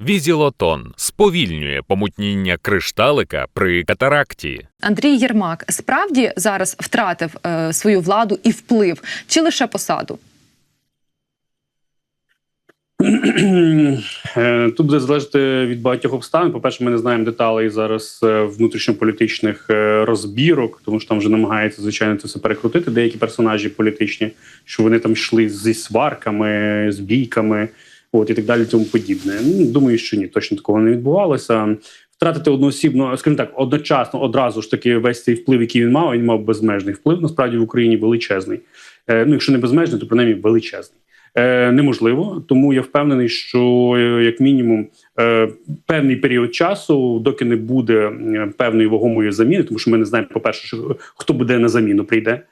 Візілотон сповільнює помутніння кришталика при катаракті. Андрій Єрмак справді зараз втратив е, свою владу і вплив, чи лише посаду? Е, Тут буде залежати від багатьох обставин. По-перше, ми не знаємо деталей зараз е, внутрішньополітичних е, розбірок, тому що там вже намагаються звичайно це все перекрутити. Деякі персонажі політичні, що вони там йшли зі сварками, з бійками, от і так далі, тому подібне. Ну, Думаю, що ні, точно такого не відбувалося. Втратити одноосібно, скажімо так, одночасно одразу ж таки весь цей вплив, який він мав, він мав безмежний вплив. Насправді в Україні величезний. Е, Ну, якщо не безмежний, то принаймні величезний. Е, неможливо. Тому я впевнений, що е, як мінімум певний період часу, доки не буде певної вагомої заміни, тому що ми не знаємо, по перше, хто буде на заміну, прийде.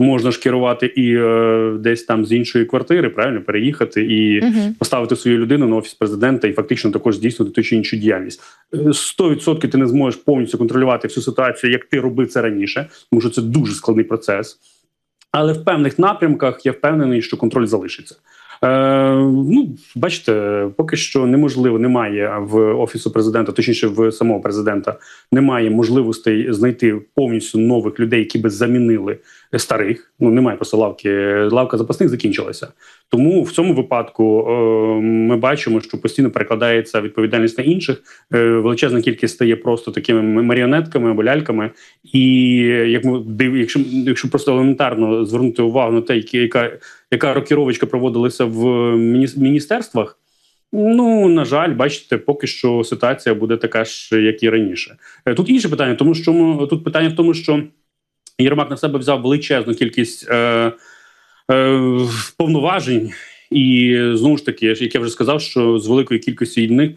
Можна ж керувати і е, десь там з іншої квартири, правильно переїхати і Угу. поставити свою людину на офіс президента і фактично також здійснити ту чи іншу діяльність. Е, 100% ти не зможеш повністю контролювати всю ситуацію, як ти робив це раніше, тому що це дуже складний процес. Але в певних напрямках я впевнений, що контроль залишиться. Е, ну, бачите, поки що неможливо, немає в офісу президента, точніше в самого президента, немає можливостей знайти повністю нових людей, які би замінили старих. Ну немає просто лавки. Лавка запасних закінчилася. Тому в цьому випадку е, ми бачимо, що постійно перекладається відповідальність на інших. Е, величезна кількість стає просто такими маріонетками або ляльками. І як ми якщо, якщо просто елементарно звернути увагу на те, яка, яка рокіровочка проводилася в міні- міністерствах. Ну на жаль, бачите, поки що ситуація буде така ж, як і раніше. Е, Тут інше питання, тому що тут питання в тому, що Єрмак на себе взяв величезну кількість е, е, повноважень. І знову ж таки, як я вже сказав, що з великої кількості них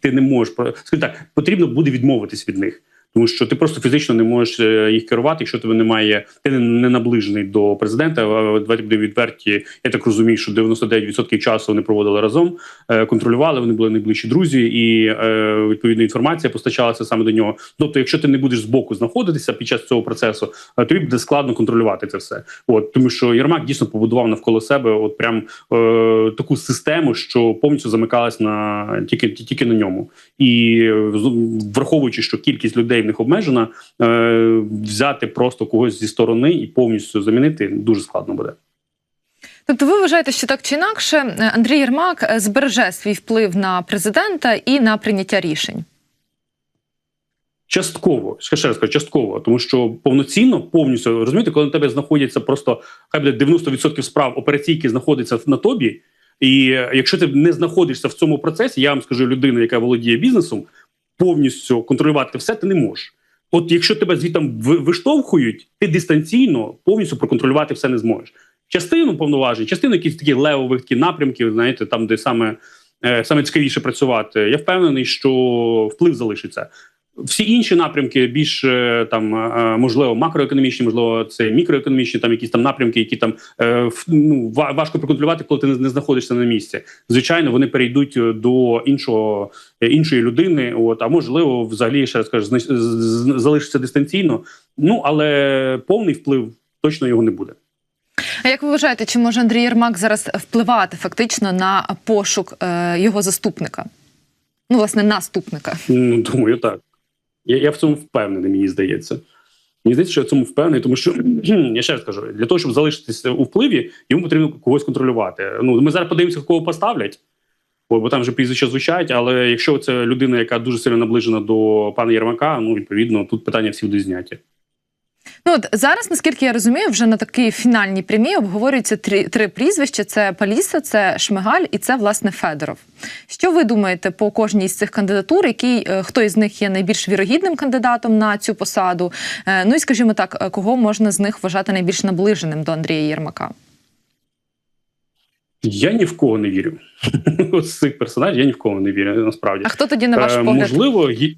ти не можеш скажімо так, потрібно буде відмовитись від них. Тому що ти просто фізично не можеш е, їх керувати, якщо тебе немає, ти не- наближений до президента. Давайте будемо відверті. Я так розумію, що 99% часу вони проводили разом, е, контролювали. Вони були найближчі друзі, і е, відповідно інформація постачалася саме до нього. Тобто, якщо ти не будеш збоку знаходитися під час цього процесу, тобі буде складно контролювати це все. От тому, що Єрмак дійсно побудував навколо себе, от прям е, таку систему, що повністю замикалась на тільки тільки на ньому, і враховуючи, що кількість людей в них обмежена, е, взяти просто когось зі сторони і повністю замінити дуже складно буде. Тобто, ви вважаєте, що так чи інакше е, Андрій Єрмак е, збереже свій вплив на президента і на прийняття рішень? Частково, ще ще раз кажу, частково, тому що повноцінно, повністю розумієте, коли на тебе знаходяться просто хай буде 90% справ операційки знаходиться на тобі. І е, якщо ти не знаходишся в цьому процесі, я вам скажу, людина, яка володіє бізнесом, повністю контролювати все ти не можеш. От якщо тебе звітом виштовхують, ти дистанційно повністю проконтролювати все не зможеш. Частину повноважень, частину якісь такі левових такі напрямків, знаєте, там, де саме, е, саме цікавіше працювати. Я впевнений, що вплив залишиться. Всі інші напрямки більш е, там е, можливо макроекономічні, можливо, це мікроекономічні, там якісь там напрямки, які там е, ну, важко проконтролювати, коли ти не, знаходишся на місці. Звичайно, вони перейдуть е, до іншого е, іншої людини. От а можливо, взагалі ще раз кажу, залишиться дистанційно. Ну але повний вплив точно його не буде. А як ви вважаєте, чи може Андрій Єрмак зараз впливати фактично на пошук е, його заступника? Ну, власне, наступника. Ну, думаю, так. Я, я в цьому впевнений, мені здається. Мені здається, що я в цьому впевнений, тому що я ще раз кажу: для того, щоб залишитися у впливі, йому потрібно когось контролювати. Ну, ми зараз подивимося, кого поставлять, бо, там вже прізвища звучать. Але якщо це людина, яка дуже сильно наближена до пана Єрмака, ну відповідно тут питання всі будуть зняті. Ну от зараз, наскільки я розумію, вже на такій фінальній прямі обговорюються три, три прізвища: це Паліса, це Шмигаль і це власне Федоров. Що ви думаєте по кожній з цих кандидатур? Який е, хто із них є найбільш вірогідним кандидатом на цю посаду? Е, Ну і скажімо так, е, кого можна з них вважати найбільш наближеним до Андрія Єрмака? Я ні в кого не вірю. З цих персонажів я ні в кого не вірю, насправді. А хто тоді на ваш погляд? Можливо, гі-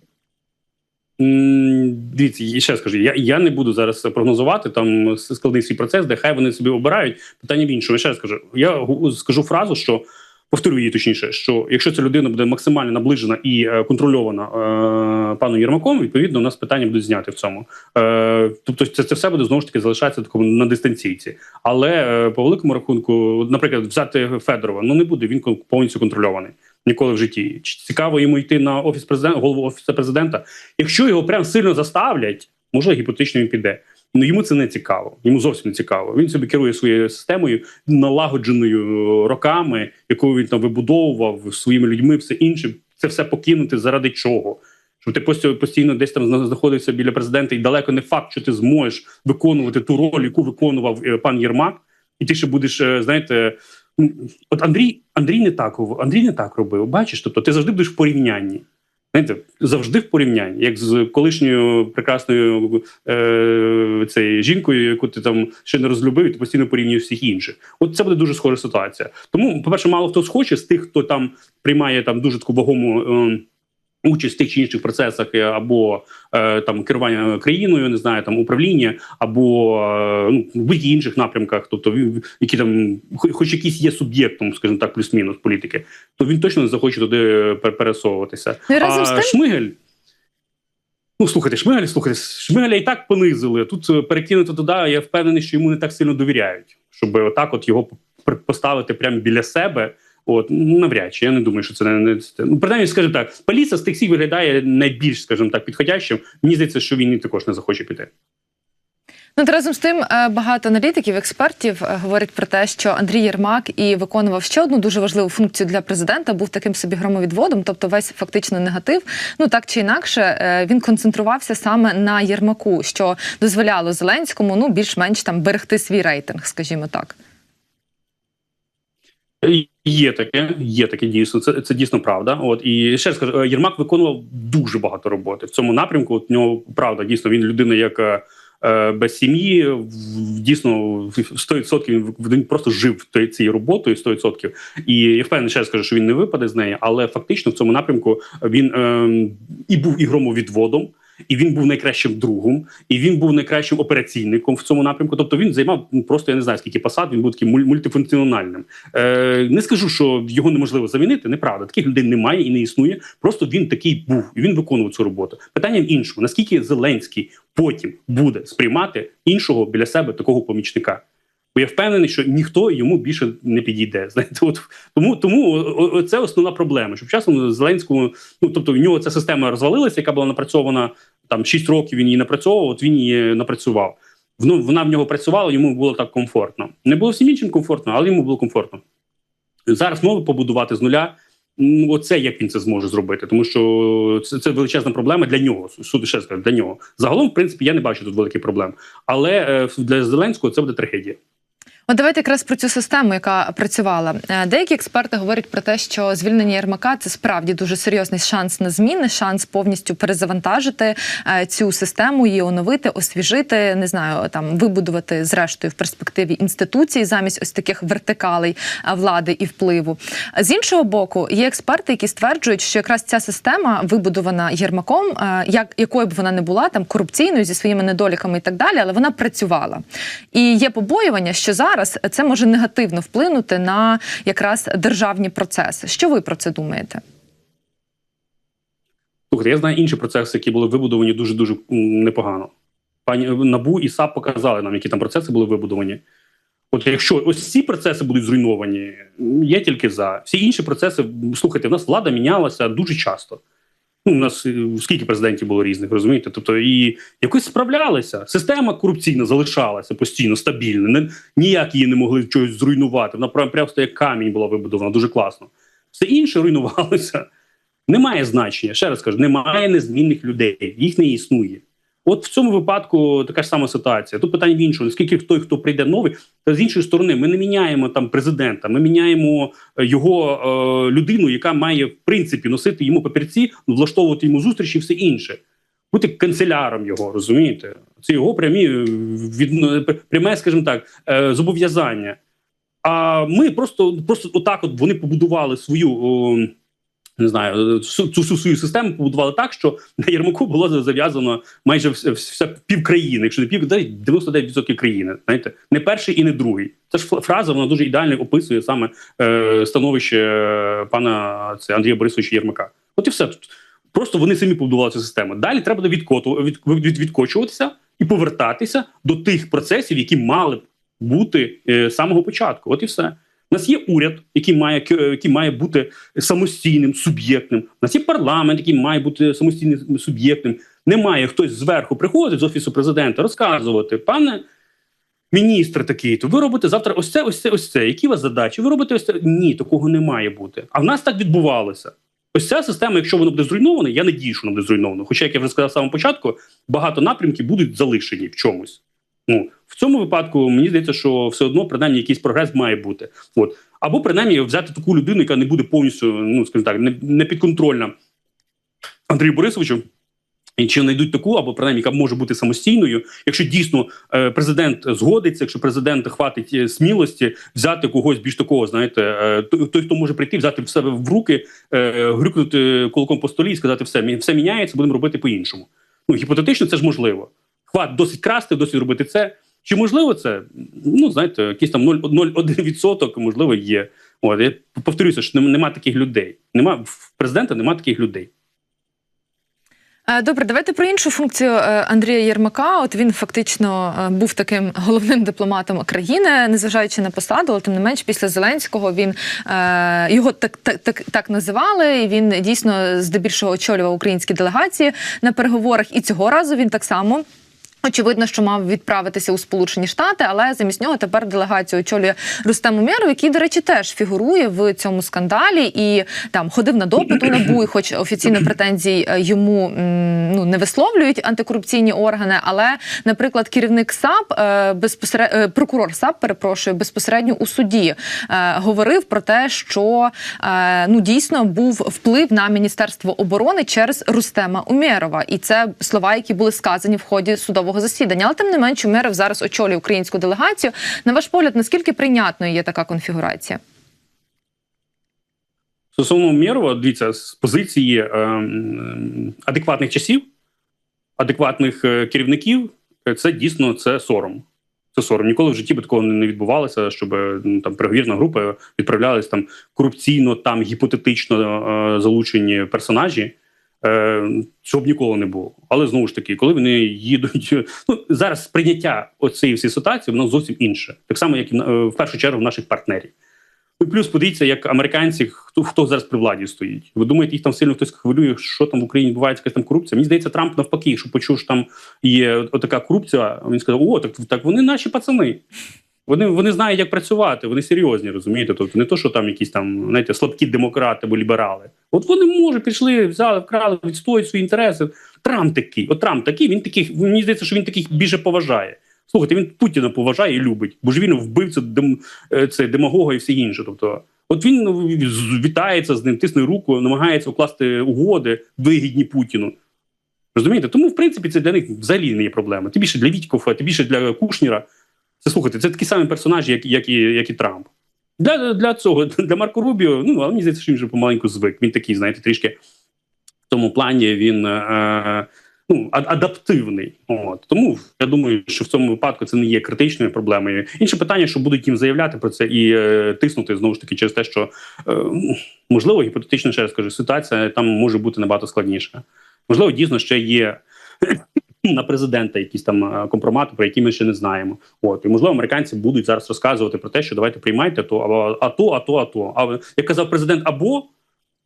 дивіться, і ще скажу, я, я не буду зараз прогнозувати там складний свій процес, де хай вони собі обирають. Питання в іншому. Я ще скажу. Я скажу фразу, що повторю її точніше, що якщо ця людина буде максимально наближена і е, контрольована е, пану Єрмаком, відповідно, у нас питання будуть зняти в цьому. Е, тобто, це, це все буде знову ж таки залишатися такому на дистанційці. Але е, по великому рахунку, наприклад, взяти Федорова, ну не буде він повністю контрольований. Ніколи в житті. Чи цікаво йому йти на офіс президента, голову офісу президента? Якщо його прям сильно заставлять, може гіпотетично він піде. Ну йому це не цікаво. Йому зовсім не цікаво. Він собі керує своєю системою, налагодженою е, роками, яку він там вибудовував своїми людьми, все інше. Це все покинути заради чого? Щоб ти постійно, постійно десь там зна- знаходився біля президента, і далеко не факт, що ти зможеш виконувати ту роль, яку виконував е, пан Єрмак, і ти ще будеш, е, знаєте, от Андрій, Андрій не так Андрій не так робив. Бачиш, тобто ти завжди будеш в порівнянні. Знаєте, завжди в порівнянні, як з колишньою прекрасною е, цією жінкою, яку ти там ще не розлюбив, і ти постійно порівнюєш всіх інших. От це буде дуже схожа ситуація. Тому, по-перше, мало хто схоче з тих, хто там приймає там дуже таку вагому. Е, Участь в тих чи інших процесах е, або е, там керування країною, не знаю, там управління, або е, ну, в будь-яких інших напрямках, тобто які там, хоч, якийсь є суб'єктом, скажімо так, плюс-мінус політики, то він точно не захоче туди пер- пересовуватися. Ну і разом а з тим- Шмигель. Ну, слухайте, Шмигаля, слухайте, Шмигаля і так понизили. Тут е, перекинути туди, я впевнений, що йому не так сильно довіряють, щоб отак от його поставити прямо біля себе. От навряд чи я не думаю, що це не, не це- ну принаймні, скажімо так, Паліса з тих всіх виглядає найбільш, скажімо так, підходящим. Мені здається, що він і також не захоче піти. Ну, та разом з тим, е, багато аналітиків, експертів е, говорять про те, що Андрій Єрмак і виконував ще одну дуже важливу функцію для президента, був таким собі громовідводом, тобто весь фактично негатив. Ну так чи інакше, е, він концентрувався саме на Єрмаку, що дозволяло Зеленському ну більш-менш там берегти свій рейтинг, скажімо так. Є таке, є таке дійсно. Це, це дійсно правда. От і ще раз кажу, е, Єрмак виконував дуже багато роботи в цьому напрямку. От, в нього правда, дійсно він людина, яка е, без сім'ї дійсно в 100% він, просто жив цією роботою 100%. І я впевнений, ще раз кажу, що він не випаде з неї, але фактично в цьому напрямку він е, і був і громовідводом. І він був найкращим другом, і він був найкращим операційником в цьому напрямку. Тобто він займав ну, просто я не знаю скільки посад. Він був таким мультифункціональним. Е, не скажу, що його неможливо замінити. Неправда, таких людей немає і не існує. Просто він такий був, і він виконував цю роботу. Питання в іншому: наскільки Зеленський потім буде сприймати іншого біля себе такого помічника? Бо я впевнений, що ніхто йому більше не підійде. Знаєте, от тому тому це основна проблема. Щоб часом Зеленському, ну тобто в нього ця система розвалилася, яка була напрацьована там 6 років. Він її напрацьовував. От він її напрацював. Воно вона в нього працювала, йому було так комфортно. Не було всім іншим комфортно, але йому було комфортно. Зараз знову побудувати з нуля. Ну, оце як він це зможе зробити, тому що це, це величезна проблема для нього. Суди ще скажу, для нього. Загалом, в принципі, я не бачу тут великих проблем. Але е, для Зеленського це буде трагедія. От давайте якраз про цю систему, яка працювала. Е, Деякі експерти говорять про те, що звільнення Єрмака це справді дуже серйозний шанс на зміни, шанс повністю перезавантажити е, цю систему, її оновити, освіжити, не знаю, там вибудувати зрештою в перспективі інституції замість ось таких вертикалей е, влади і впливу. З іншого боку, є експерти, які стверджують, що якраз ця система вибудована Єрмаком, як якою б вона не була, там корупційною зі своїми недоліками і так далі, але вона працювала. І є побоювання, що зараз це може негативно вплинути на якраз державні процеси. Що ви про це думаєте? Слухайте, я знаю інші процеси, які були вибудовані дуже дуже непогано. Пані Набу і САП показали нам, які там процеси були вибудовані. От якщо ось ці процеси будуть зруйновані, я тільки за всі інші процеси. Слухайте, в нас влада мінялася дуже часто. Ну, у нас е, скільки президентів було різних, розумієте? Тобто, і якось справлялися. Система корупційна залишалася постійно стабільна. Не, ніяк її не могли чогось зруйнувати. Вона прям просто як камінь була вибудована, дуже класно. Все інше руйнувалося. Немає значення. Ще раз кажу, немає незмінних людей, їх не існує. От в цьому випадку така ж сама ситуація. Тут питання в іншому: наскільки той, хто прийде новий, та з іншої сторони, ми не міняємо там президента, ми міняємо е, його е, людину, яка має в принципі носити йому папірці, влаштовувати йому зустрічі, і все інше. Бути канцеляром його, розумієте? Це його прямі е, від пряме, скажімо так, е, зобов'язання. А ми просто просто отак, от вони побудували свою. О, не знаю, цю всю свою систему побудували так, що на Єрмаку було зав'язано майже все, все пів країни, якщо не пів, дай 99% країни. Знаєте, не перший і не другий. Це ж фраза, вона дуже ідеально описує саме е, становище е, пана це Андрія Борисовича Єрмака. От і все. Просто вони самі побудували цю систему. Далі треба буде відкоту, від, від, відкочуватися і повертатися до тих процесів, які мали бути е, з самого початку. От і все. У нас є уряд, який має який має бути самостійним суб'єктним. У нас є парламент, який має бути самостійним суб'єктним. Немає хтось зверху приходить з офісу президента розказувати, пане міністр такий, то ви робите завтра ось це, ось це, ось це. Які у вас задачі? Ви робите ось це? Ні, такого не має бути. А в нас так відбувалося. Ось ця система, якщо вона буде зруйнована, я надію, що вона буде зруйнована. Хоча, як я вже сказав з самого початку, багато напрямків будуть залишені в чомусь. Ну в цьому випадку мені здається, що все одно принаймні якийсь прогрес має бути. От або принаймні взяти таку людину, яка не буде повністю, ну скажімо так, не, не підконтрольна Андрію Борисовичу. І чи знайдуть таку, або принаймні, яка може бути самостійною, якщо дійсно е, президент згодиться, якщо президент хватить е, смілості взяти когось більш такого, знаєте, е, той, хто може прийти, взяти в себе в руки, грюкнути кулаком по столі і сказати, все, все міняється, будемо робити по-іншому. Ну гіпотетично, це ж можливо. Хват досить красти, досить робити це. Чи можливо це? Ну знаєте, якийсь там 0,1% можливо є. От я повторюся, що нем- нема таких людей. Нема в президента, нема таких людей. Е, Добре, давайте про іншу функцію е, Андрія Єрмака. От він фактично е, був таким головним дипломатом країни, незважаючи на посаду, але тим не менш, після Зеленського він його так, так, так, так називали. І він дійсно здебільшого очолював українські делегації на переговорах. І цього разу він так само. Очевидно, що мав відправитися у Сполучені Штати, але замість нього тепер делегацію очолює Рустем Умєров, який, до речі, теж фігурує в цьому скандалі і там ходив на допит у НАБУ, і хоч офіційно претензій е, йому ну не висловлюють антикорупційні органи. Але, наприклад, керівник САП е, безпосередньо прокурор САП, перепрошую, безпосередньо у суді е, говорив про те, що е, ну дійсно був вплив на міністерство оборони через Рустема Умєрова, і це слова, які були сказані в ході судового засідання. Але тим не менш, Умєров зараз очолює українську делегацію. На ваш погляд, наскільки прийнятною є така конфігурація? Стосовно Мєрова, дивіться, з позиції е, адекватних часів, адекватних е, керівників, е, це дійсно це сором. Це сором. Ніколи в житті би такого не відбувалося, щоб ну, там переговірна група відправлялись там корупційно, там гіпотетично е, залучені персонажі. Е, цього б ніколи не було. Але знову ж таки, коли вони їдуть, ну зараз сприйняття оцієї всієї ситуації воно зовсім інше, так само, як і е, в першу чергу в наших партнерів. Ну, і плюс подивіться, як американці, хто хто зараз при владі стоїть. Ви думаєте, їх там сильно хтось хвилює, що там в Україні відбувається якась там корупція? Мені здається, Трамп навпаки, що почув, що там є отака корупція. Він сказав: О, так так вони наші пацани. Вони вони знають, як працювати, вони серйозні, розумієте? Тобто не то, що там якісь там знаєте, слабкі демократи або ліберали. От вони може пішли, взяли, вкрали, відстоюють свої інтереси. Трамп такий, от Трамп такий, він таких, мені здається, що він таких більше поважає. Слухайте, він Путіна поважає і любить, бо ж він вбивця дем, е, це демагога і все інше. Тобто, от він ну, вітається з ним, тисне руку, намагається укласти угоди вигідні Путіну. Розумієте? Тому, в принципі, це для них взагалі не є проблема. Тим більше для Вітькофа, тим більше для Кушніра. Це слухайте, це такі самі персонажі, як, як, і, як і Трамп. Для, для цього, для Марко Рубіо, ну, але мені здається, що він вже помаленьку звик. Він такий, знаєте, трішки в тому плані він е, ну, адаптивний. От. Тому я думаю, що в цьому випадку це не є критичною проблемою. Інше питання, що будуть їм заявляти про це і е, тиснути знову ж таки через те, що е, можливо, гіпотетично ще раз кажу, ситуація там може бути набагато складніша. Можливо, дійсно ще є на президента якісь там е, компромати, про які ми ще не знаємо. От і можливо, американці будуть зараз розказувати про те, що давайте приймайте то, або а то, а то, а як казав президент, або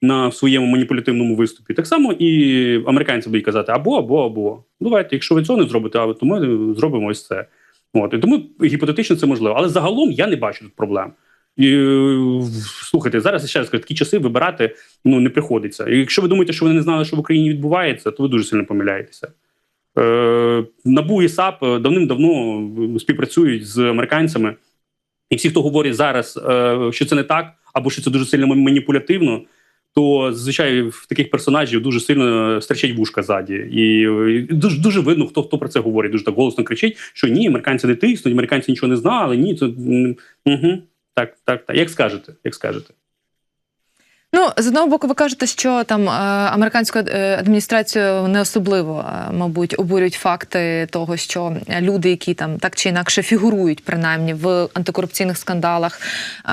на своєму маніпулятивному виступі, так само і американці будуть казати або, або, або. Давайте, якщо ви цього не зробите, а то ми зробимо ось це. От і тому гіпотетично це можливо. Але загалом я не бачу тут проблем. І, е, слухайте, зараз ще раз кажу, такі часи вибирати ну не приходиться. І якщо ви думаєте, що вони не знали, що в Україні відбувається, то ви дуже сильно помиляєтеся. Е, НАБУ і САП давним-давно співпрацюють з американцями, і всі, хто говорить зараз, е, що це не так, або що це дуже сильно маніпулятивно, то зазвичай в таких персонажів дуже сильно стрічать вушка ззаді. І дуже дуже видно, хто хто про це говорить. Дуже так голосно кричить, що ні, американці не тиснуть, американці нічого не знали. Ні, це угу, так, так, так. Як скажете, як скажете. Ну, з одного боку, ви кажете, що там е, американську е, адміністрацію не особливо, е, мабуть, обурюють факти того, що люди, які там так чи інакше фігурують, принаймні в антикорупційних скандалах, е,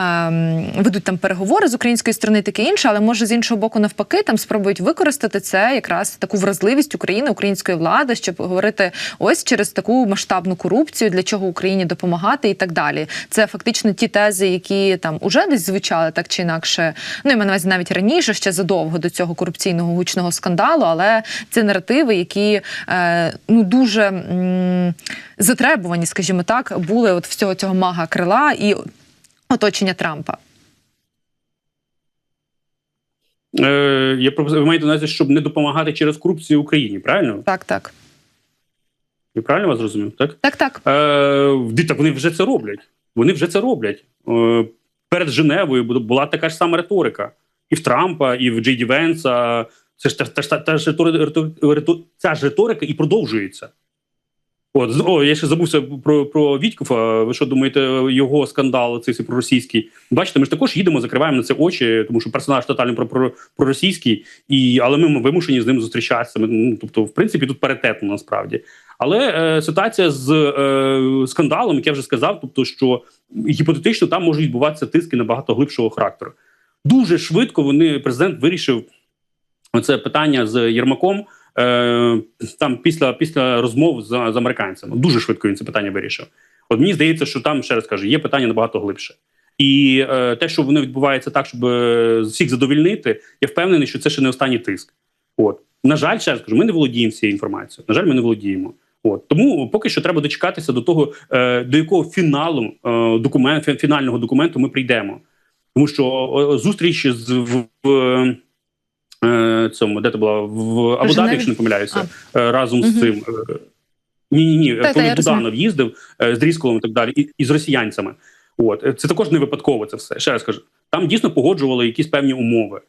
ведуть там переговори з української сторони, таке інше, але може з іншого боку, навпаки, там спробують використати це якраз таку вразливість України, української влади, щоб говорити ось через таку масштабну корупцію, для чого Україні допомагати і так далі. Це фактично ті тези, які там уже десь звучали так чи інакше. Ну і увазі навіть раніше, ще задовго до цього корупційного гучного скандалу, але це наративи, які е, ну дуже м, затребувані, скажімо так, були от всього цього мага крила і оточення Трампа. Е, я ви маєте на увазі, щоб не допомагати через корупцію Україні, правильно? Так, так, Я правильно вас зрозумів? Так? так, так. Е, так вони вже це роблять. Вони вже це роблять. Е, перед Женевою була така ж сама риторика. І в Трампа, і в Джей Ді Венса. Це ж та, та, та, та, ж риторика, ритор- ритор- ця ж риторика і продовжується. От, о, я ще забувся про, про Вітькова. Ви що думаєте, його скандал цей проросійський? Бачите, ми ж також їдемо, закриваємо на це очі, тому що персонаж тотально про, проросійський, і, але ми вимушені з ним зустрічатися. Ми, Ну, тобто, в принципі, тут паритетно насправді. Але е, ситуація з е, скандалом, як я вже сказав, тобто, що гіпотетично там можуть відбуватися тиски набагато глибшого характеру. Дуже швидко вони президент вирішив це питання з Єрмаком. Е, там після після розмов з, з американцями дуже швидко він це питання вирішив. От мені здається, що там ще раз кажу, є питання набагато глибше. І е, те, що воно відбувається так, щоб е, всіх задовільнити, я впевнений, що це ще не останній тиск. От на жаль, ще раз кажу, ми не володіємо цією інформацією. На жаль, ми не володіємо. От тому поки що треба дочекатися до того, е, до якого фіналу е, документ, фінального документу ми прийдемо. Тому що е, зустріч з в, в е, цьому, де це була в Абу-Дабі, якщо не помиляюся, е, разом Мгм. з цим. Ні, ні, ні, Та-та, коли розумію. Буданов їздив е, з Дрісколом і так далі, і, і з росіянцями. От Е, це також не випадково. Це все ще раз кажу. Там дійсно погоджували якісь певні умови.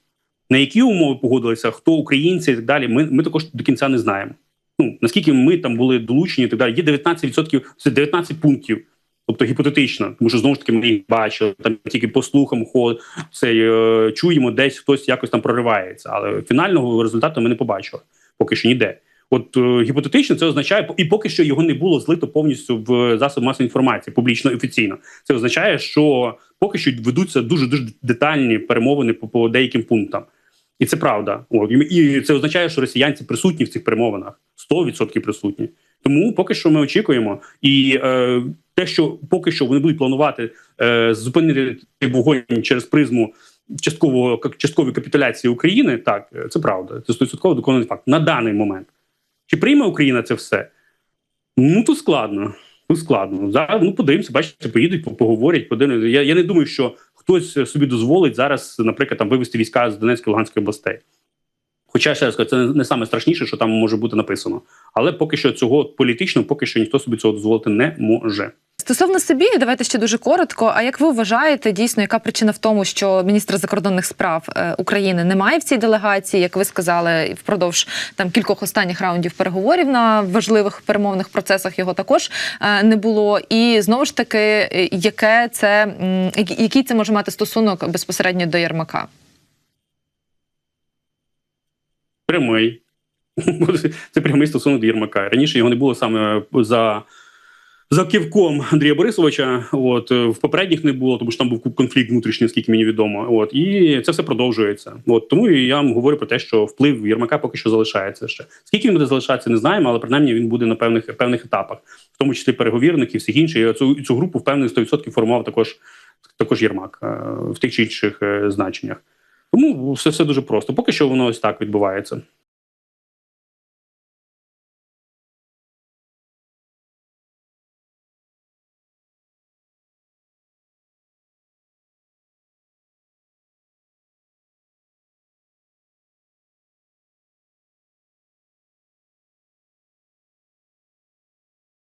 На які умови погодилися, хто українці і так далі. Ми, ми також до кінця не знаємо. Ну наскільки ми там були долучені, і так далі. Є 19%, це 19 пунктів. Тобто гіпотетично, тому що знову ж таки ми їх бачили там тільки по слухам ход це е, чуємо, десь хтось якось там проривається, але фінального результату ми не побачили поки що ніде. От е, гіпотетично це означає, і поки що його не було злито повністю в засоб масової інформації, публічно офіційно. Це означає, що поки що ведуться дуже дуже детальні перемовини по, по деяким пунктам. І це правда. І- і це означає, що росіянці присутні в цих перемовинах 100% присутні. Тому поки що ми очікуємо, і е, те, що поки що вони будуть планувати е, зупинити вогонь через призму часткового часткової капітуляції України, так е, це правда. Це 100% доконаний факт на даний момент. Чи прийме Україна це все? Ну тут складно. Тут складно. Зараз ну подивимося, бачите, поїдуть, поговорять, подивимося. Я, я не думаю, що хтось собі дозволить зараз, наприклад, там вивести війська з Донецької Луганської областей. Хоча ще раз кажу, це не, саме страшніше, що там може бути написано. Але поки що цього політично, поки що ніхто собі цього дозволити не може. Стосовно собі, давайте ще дуже коротко. А як ви вважаєте, дійсно, яка причина в тому, що міністр закордонних справ е, України немає в цій делегації, як ви сказали, впродовж там кількох останніх раундів переговорів на важливих перемовних процесах його також е, не було. І знову ж таки, е, яке це який це може мати стосунок безпосередньо до Єрмака? Прямий. Це прямий стосунок до Єрмака. Раніше його не було саме за. За ківком Андрія Борисовича, от в попередніх не було, тому що там був конфлікт внутрішній, наскільки мені відомо. От і це все продовжується. От тому я вам говорю про те, що вплив Єрмака поки що залишається ще. Скільки він буде залишатися, не знаємо, але принаймні він буде на певних певних етапах, в тому числі переговірник і всіх інших. Цю, цю групу впевнений 100% формував також також Єрмак е, в тих чи інших е, значеннях. Тому все все дуже просто. Поки що воно ось так відбувається.